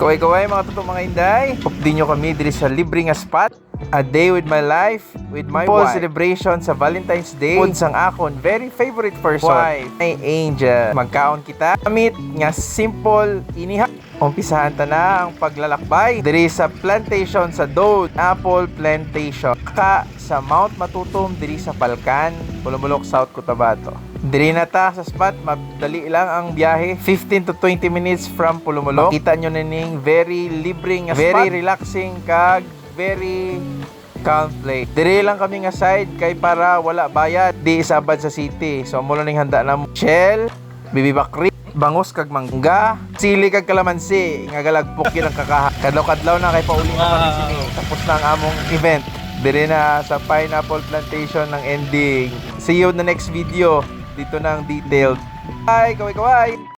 Kaway-kaway mga totoo mga inday. Updi nyo kami diri sa libre nga spot. A day with my life, with my wife. celebration sa Valentine's Day. Food sang akon, very favorite person. Wife, my angel. Magkaon kita. Amit nga simple iniha. Umpisahan ta na ang paglalakbay diri sa plantation sa Dode Apple Plantation. Ka sa Mount Matutom diri sa Palkan, Pulumulok, South Cotabato. Diri na ta sa spot, madali lang ang biyahe. 15 to 20 minutes from Pulumulok. Makita nyo na ning very libre nga very relaxing kag very calm place. Diri lang kami nga side kay para wala bayad di isabad sa city. So mo ning handa na shell, bibi bakri, bangos kag mangga, sili kag kalamansi, nga galagpok yun ang kakaha. Kadlaw-kadlaw na kay pauli na kami sini. Tapos na ang among event. Diri na sa pineapple plantation ng ending. See you in the next video. Dito na ang detailed. Bye, kaway-kaway!